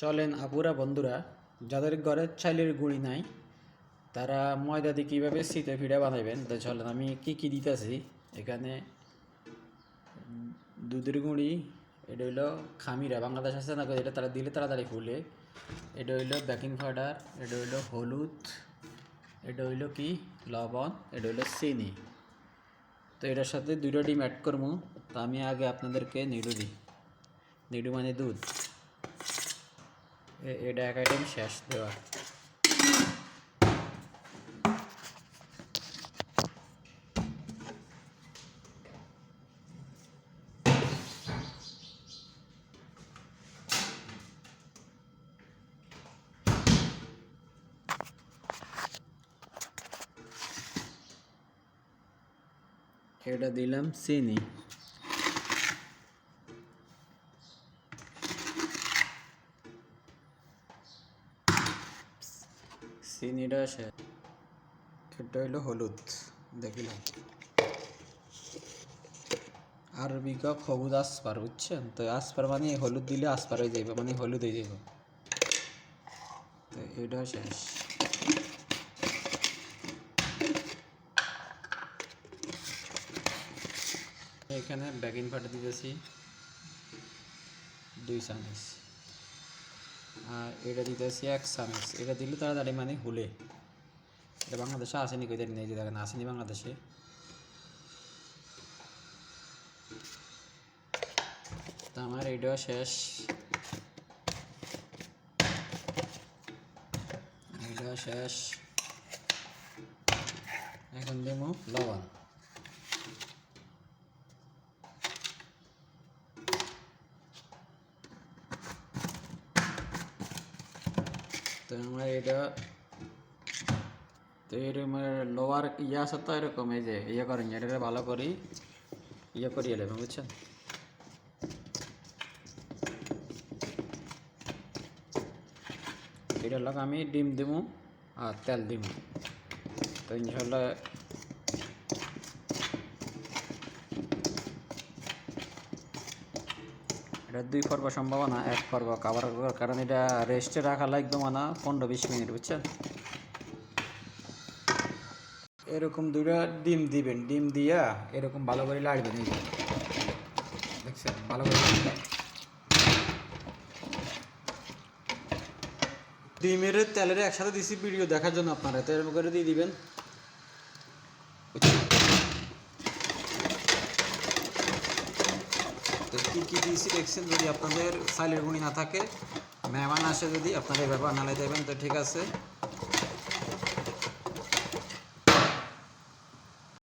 চলেন আপুরা বন্ধুরা, যাদের ঘরে চাইলের গুঁড়ি নাই, তারা ময়দা দিয়ে কীভাবে শীতে পিঠা বানাইবেন? তো চলেন, আমি কি কি দিতেছি? এখানে দুধের গুঁড়ি, এটা হইল খামিরা, বাংলাদেশ আছে না এটা তারা দিলে তাড়াতাড়ি ফুলে। এটা হইল বেকিং পাউডার, এটা হইল হলুদ, এটা হইল কি? লবণ, এটা হইল চিনি। তো এটার সাথে দুটো ডিম অ্যাড করব। তো আমি আগে আপনাদেরকে নিডু দিই। নিডু মানে দুধ। এটা এক আইটেম শেষ দেওয়া। এটা দিলাম চিনি। চিনিটা সে এটা হইল হলুদ, দেখিলাম। আরবি কা সবুজ আসপার, বুঝছেন? তো আসপার মানে হলুদ দিলে আসপার হয়ে যাবে মানে হলুদ হয়ে যাবে তো এটা শেষ। এখানে বেকিং পাউডার দিতেছি। দুই চামচ। আর এটা দিতেছি এক এটা দিলে তাড়াতাড়ি মানে হুলে। এটা বাংলাদেশে আসেনি কই দেখেন আসেনি বাংলাদেশে। আমার এটাও শেষ। এটাও শেষ। এখন দেবো লবণ। তো আমার এটা, তো এর মানে লোয়ার ইয়া আছে এরকম, এই যে ইয়ে করেন এটা ভালো করি ইয়ে করিয়ে নেবেন বুঝছেন এটার লোক আমি ডিম দিব আর তেল দিব তো ইনশাল্লাহ এটা দুই পর্ব সম্ভাবনা, এক পর্ব কাবার কারণ এটা রেস্টে রাখা লাগবে মানা পনেরো বিশ মিনিট, বুঝছেন? এরকম দুটা ডিম দিবেন, ডিম দিয়া এরকম ভালো করে লাড়বেন, এই দেখছেন? ভালো করে। ডিমের তেলের একসাথে দিছি, ভিডিও দেখার জন্য আপনারা, তো এরকম করে দিয়ে দিবেন। তো কী কী দিয়েছি দেখছেন, যদি আপনাদের সাইলের গুণি না থাকে, মেহমান আসে যদি, আপনারা এভাবে আনালাই দেবেন, তো ঠিক আছে।